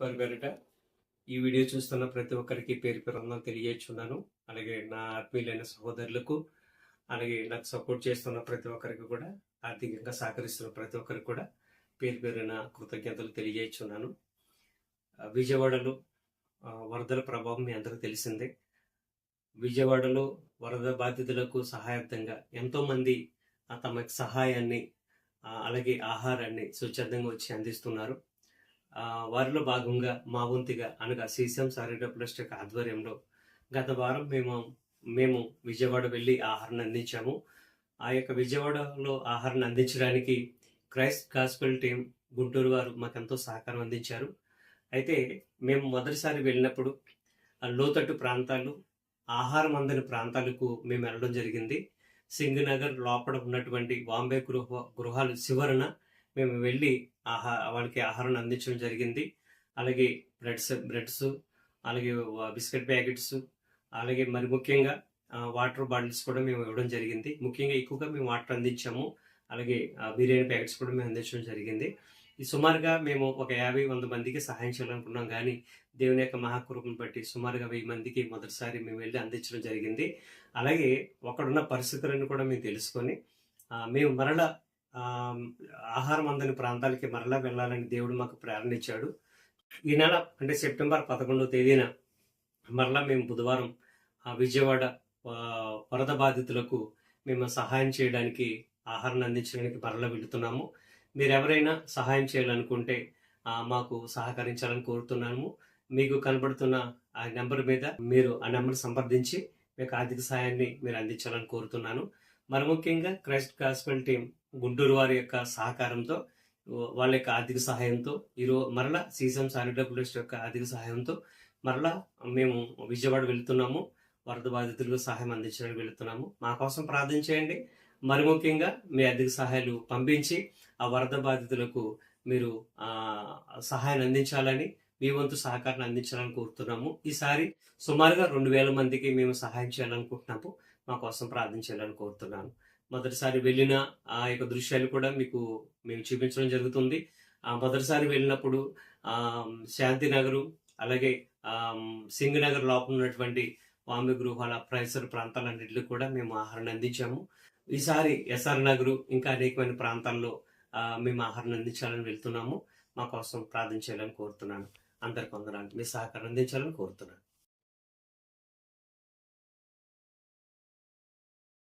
వారి పేరిట ఈ వీడియో చూస్తున్న ప్రతి ఒక్కరికి పేరు పేరు ఉందని తెలియచున్నాను అలాగే నా ఆత్మీయులైన సహోదరులకు అలాగే నాకు సపోర్ట్ చేస్తున్న ప్రతి ఒక్కరికి కూడా ఆర్థికంగా సహకరిస్తున్న ప్రతి ఒక్కరికి కూడా పేరు పేరున కృతజ్ఞతలు తెలియచున్నాను విజయవాడలో వరదల ప్రభావం మీ అందరికీ తెలిసిందే. విజయవాడలో వరద బాధితులకు సహాయార్థంగా ఎంతోమంది తమ సహాయాన్ని అలాగే ఆహారాన్ని స్వచ్ఛందంగా వచ్చి అందిస్తున్నారు. వారిలో భాగంగా మా వంతుగా అనగా సీసీఎం సారీ ప్లస్ యొక్క ఆధ్వర్యంలో గత వారం మేము మేము విజయవాడ వెళ్ళి ఆహారాన్ని అందించాము. ఆ యొక్క విజయవాడలో ఆహారాన్ని అందించడానికి క్రైస్ట్ గాస్పెల్ టీం గుంటూరు వారు మాకెంతో సహకారం అందించారు. అయితే మేము మొదటిసారి వెళ్ళినప్పుడు ఆ లోతట్టు ప్రాంతాలు ఆహారం అందని ప్రాంతాలకు మేము వెళ్ళడం జరిగింది. సింగనగర్ లోపల ఉన్నటువంటి బాంబే గృహ గృహాలు చివరన మేము వెళ్ళి ఆహా వాళ్ళకి ఆహారాన్ని అందించడం జరిగింది. అలాగే బ్రెడ్స్ బ్రెడ్స్ అలాగే బిస్కెట్ ప్యాకెట్స్ అలాగే మరి ముఖ్యంగా వాటర్ బాటిల్స్ కూడా మేము ఇవ్వడం జరిగింది. ముఖ్యంగా ఎక్కువగా మేము వాటర్ అందించాము. అలాగే బిర్యానీ ప్యాకెట్స్ కూడా మేము అందించడం జరిగింది. ఈ సుమారుగా మేము ఒక యాభై వంద మందికి సహాయం చేయాలనుకున్నాం కానీ దేవుని యొక్క మహాకృపను బట్టి సుమారుగా వెయ్యి మందికి మొదటిసారి మేము వెళ్ళి అందించడం జరిగింది. అలాగే అక్కడున్న పరిస్థితులను కూడా మేము తెలుసుకొని మేము మరలా ఆహారం అందని ప్రాంతాలకి మరలా వెళ్ళాలని దేవుడు మాకు ప్రేరణ ఇచ్చాడు. ఈ నెల అంటే సెప్టెంబర్ పదకొండవ తేదీన మరలా మేము బుధవారం ఆ, విజయవాడ వరద బాధితులకు మేము సహాయం చేయడానికి ఆహారాన్ని అందించడానికి మరలా వెళుతున్నాము. మీరు ఎవరైనా సహాయం చేయాలనుకుంటే మాకు సహకరించాలని కోరుతున్నాము. మీకు కనబడుతున్న ఆ నెంబర్ మీద మీరు ఆ నెంబర్ సంప్రదించి మీకు ఆర్థిక సహాయాన్ని మీరు అందించాలని కోరుతున్నాను. మరి ముఖ్యంగా క్రైస్ట్ గాస్పెల్ టీం గుంటూరు వారి యొక్క సహకారంతో వాళ్ళ యొక్క ఆర్థిక సహాయంతో ఈరోజు మరలా సీసం సానిడబ్ల్యూఎస్ యొక్క ఆర్థిక సహాయంతో మరలా మేము విజయవాడ వెళ్తున్నాము. వరద బాధితులకు సహాయం అందించడానికి వెళుతున్నాము. మా కోసం ప్రార్థన చేయండి. మరి ముఖ్యంగా మీ ఆర్థిక సహాయాలు పంపించి ఆ వరద బాధితులకు మీరు సహాయాన్ని అందించాలని మీ వంతు సహకారాన్ని అందించాలని కోరుతున్నాము. ఈసారి సుమారుగా రెండు వేల మందికి మేము సహాయం చేయాలనుకుంటున్నాము. మా కోసం ప్రార్థన చేయాలని కోరుతున్నాను. మొదటిసారి వెళ్ళిన ఆ యొక్క దృశ్యాలు కూడా మీకు మేము చూపించడం జరుగుతుంది. ఆ మొదటిసారి వెళ్ళినప్పుడు ఆ శాంతినగరు అలాగే ఆ సింగనగర్ లోపల ఉన్నటువంటి వామి గృహాల పరిసర ప్రాంతాలన్నింటిలో కూడా మేము ఆహారాన్ని అందించాము. ఈసారి ఎస్ఆర్ నగరు ఇంకా అనేకమైన ప్రాంతాల్లో మేము ఆహారాన్ని అందించాలని వెళ్తున్నాము. మా కోసం ప్రార్థించాలని కోరుతున్నాను. అందరికి వందనాలు. మీ సహకారం అందించాలని కోరుతున్నాను.